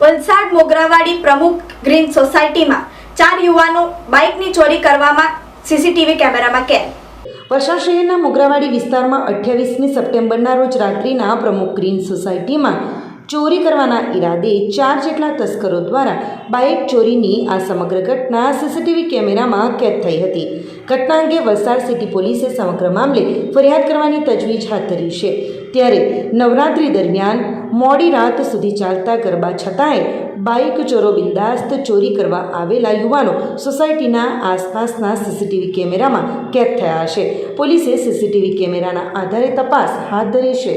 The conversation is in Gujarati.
વલસાડ મોગરાવાડી પ્રમુખ ગ્રીન સોસાયટીમાં ચાર યુવાનો બાઇકની ચોરી કરવામાં સીસીટીવી કેમેરામાં કેદ. વલસાડ શહેરના મોગરાવાડી વિસ્તારમાં અઠ્યાવીસમી સપ્ટેમ્બરના રોજ રાત્રિના પ્રમુખ ગ્રીન સોસાયટીમાં ચોરી કરવાના ઈરાદે ચાર જેટલા તસ્કરો દ્વારા બાઇક ચોરીની આ સમગ્ર ઘટના સીસીટીવી કેમેરામાં કેદ થઈ હતી. ઘટના અંગે વલસાડ સિટી પોલીસે સમગ્ર મામલે ફરિયાદ કરવાની તજવીજ હાથ ધરી છે. ત્યારે નવરાત્રી દરમિયાન મોડી રાત સુધી ચાલતા ગરબા છતાંય બાઇક ચોરો બિંદાસ્ત ચોરી કરવા આવેલા યુવાનો સોસાયટીના આસપાસના સીસીટીવી કેમેરામાં કેદ થયા છે. પોલીસે સીસીટીવી કેમેરાના આધારે તપાસ હાથ ધરી છે.